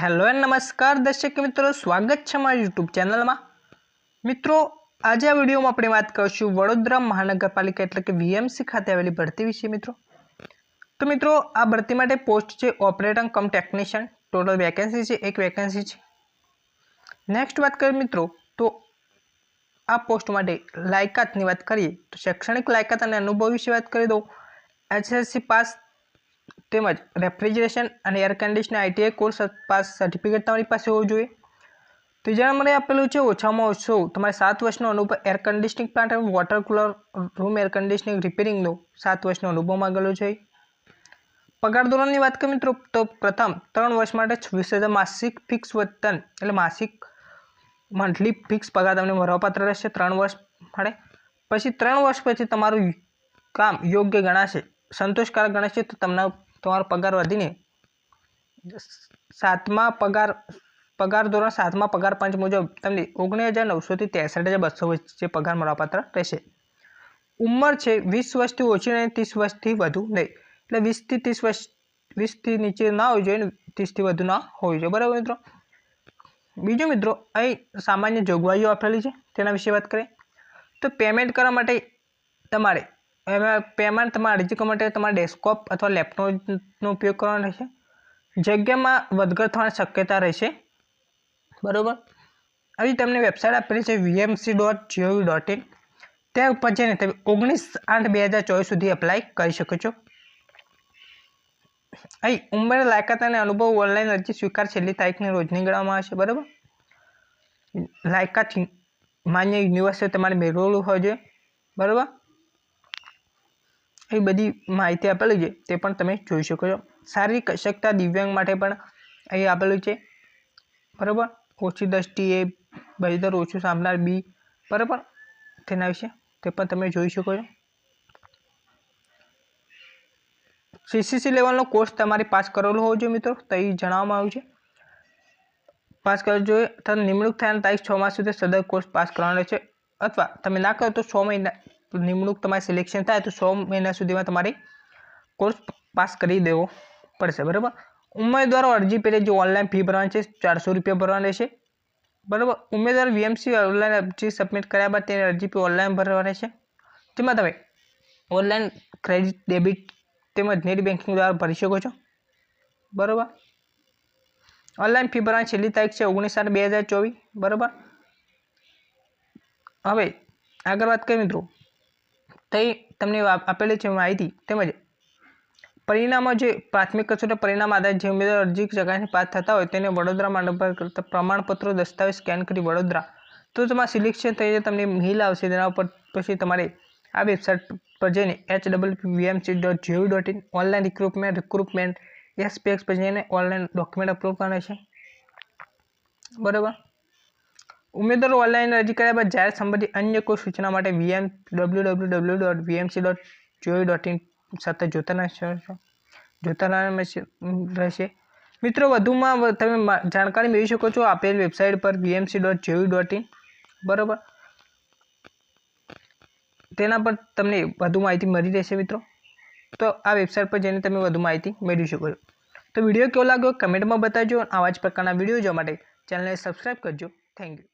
Hello and નમસ્કાર દર્શક મિત્રો, સ્વાગત છે મારા યુટ્યુબ ચેનલમાં. મિત્રો, આજે આ વિડીયોમાં આપણે વાત કરીશું વડોદરા મહાનગરપાલિકા એટલે કે વીએમસી ખાતે આવેલી ભરતી વિશે મિત્રો. તો મિત્રો, આ ભરતી માટે પોસ્ટ છે operator cum technician. Total vacancy છે, એક વેકેન્સી છે. નેક્સ્ટ વાત કરીએ મિત્રો, તો આ પોસ્ટ માટે લાયકાતની વાત કરીએ, તો શૈક્ષણિક લાયકાત અને અનુભવ વિશે વાત કરી દઉં. એચએસસી પાસ તેમજ રેફ્રિજરેશન અને air conditioner ITI course pass certificate તમારી પાસે હોવું જોઈએ. ત્રીજા નંબરે આપેલું છે ઓછામાં ઓછો તમારે સાત વર્ષનો અનુભવ એર કન્ડિશનિંગ પ્લાન્ટ અને water cooler room air conditioning રિપેરિંગનો સાત વર્ષનો અનુભવ માંગેલો છે. પગાર ધોરણની વાત કરીએ મિત્રો, તો પ્રથમ ત્રણ વર્ષ માટે છવ્વીસ હજાર માસિક ફિક્સ વતન એટલે માસિક મંથલી ફિક્સ પગાર તમને ભરવાપાત્ર રહેશે ત્રણ વર્ષ માટે. પછી ત્રણ વર્ષ પછી તમારું કામ યોગ્ય ગણાશે, સંતોષકારક ગણાશે તો તમને તમારો પગાર વધીને સાતમા પગાર પગાર ધોરણ સાતમા પગાર પંચ મુજબ તમને ઓગણીસ હજાર નવસોથી ત્રેસઠ હજાર બસો વચ્ચે પગાર મળવાપાત્ર રહેશે. ઉંમર છે વીસ વર્ષથી ઓછી નહીં, ત્રીસ વર્ષથી વધુ નહીં. એટલે વીસથી ત્રીસ વર્ષ, વીસથી નીચે ના હોવી જોઈએ ને ત્રીસથી વધુ ના હોવી જોઈએ. બરાબર મિત્રો? બીજો મિત્રો, અહીં સામાન્ય જોગવાઈઓ આપેલી છે. તેના વિશે વાત કરીએ. તો પેમેન્ટ કરવા માટે તમારે એમાં પેમેન્ટ તમારે અરજી કરવા માટે તમારે ડેસ્કટોપ અથવા લેપટોપનો ઉપયોગ કરવાનો રહેશે? જગ્યામાં વધઘટ થવાની શક્યતા રહેશે. બરાબર? આવી તમને વેબસાઇટ આપેલી છે VMC dot GOV dot in ત્યાં ઉપર જઈને તમે ઓગણીસ આઠ બે હજાર ચોવીસ સુધી એપ્લાય કરી શકો છો. અહીં ઉંમર લાયકાત અને અનુભવ ઓનલાઈન અરજી સ્વીકાર છેલ્લી તારીખની રોજની ગણવામાં આવશે બરાબર? લાયકાત માન્ય યુનિવર્સિટી તમારે મેળવેલું હોય છે બરાબર? એ બધી માહિતી આપેલી છે, તે પણ તમે જોઈ શકો છો. શારીરિક અશક્તા દિવ્યાંગ માટે પણ અહીં આપેલું છે. બરાબર? ઓછી દ્રષ્ટિએ બહીદર ઓછું સાંભળનાર બી, બરાબર? તેના વિશે તે પણ તમે જોઈ શકો છો. સીસીસી લેવલનો કોર્સ તમારે પાસ કરેલો હોવો જોઈએ મિત્રો, તો એ જણાવવામાં આવ્યું છે. પાસ કરવો જોઈએ તથા નિમણૂક થયાની તારીખ છ માસ સુધી સદર કોર્સ પાસ કરવાનો છે અથવા તમે ના કરો તો છ મહિના નિમણૂક તમારે સિલેક્શન થાય તો સો મહિના સુધીમાં તમારે કોર્સ પાસ કરી દેવો પડશે, બરાબર? ઉમેદવારો અરજી પેલે જે ઓનલાઈન ફી ભરવાની છે, ચારસો રૂપિયા ભરવાની રહેશે, બરાબર? ઉમેદવાર વીએમસી ઓનલાઈન અરજી સબમિટ કર્યા બાદ તેની અરજી ફી ઓનલાઈન ભરવાની છે. તેમાં તમે ઓનલાઈન ક્રેડિટ ડેબિટ તેમજ નેટ બેન્કિંગ દ્વારા ભરી શકો છો, બરાબર? ઓનલાઈન ફી ભરવાની છેલ્લી તારીખ છે ઓગણીસ આઠ બે હજાર ચોવીસ, બરાબર? હવે આગળ વાત કરીએ મિત્રો. તે તમને આપેલી છે માહિતી તેમજ પરિણામો જે પ્રાથમિક કસોટી પરિણામ આધારિત જે ઉમેદવાર અરજી ચકાસણી પાસ થતા હોય તેને વડોદરા માંડપ કરતા પ્રમાણપત્રો દસ્તાવેજ સ્કેન કરી વડોદરા. તો તમારે સિલેક્શન થઈ જાય તમને મેલ આવશે તેના ઉપર પછી તમારે આ વેબસાઇટ પર જઈને H double VMC dot GOV dot in online recruitment recruitment, ASPX પર જઈને ઓનલાઈન ડોક્યુમેન્ટ અપલોડ કરવાના છે. બરાબર? ઉમેદવારો ઓનલાઈન અરજી કર્યા બાદ જાહેર સંબંધિત અન્ય કોઈ સૂચના માટે VM W W W dot VMC dot GOV dot in સાથે જોતા રહેશો જોતા રહેશે. મિત્રો, વધુમાં તમે જાણકારી મેળવી શકો છો આપેલ વેબસાઇટ પર VMC dot GOV dot in બરાબર? તેના પર તમને વધુ માહિતી મળી રહેશે, મિત્રો. તો આ વેબસાઇટ પર જઈને તમે વધુ માહિતી મેળવી શકો છો. તો વીડિયો કેવો લાગ્યો? કમેન્ટમાં બતાવજો આવા જ પ્રકારના વીડિયો જોવા માટે ચેનલને સબસ્ક્રાઈબ કરજો. Thank you.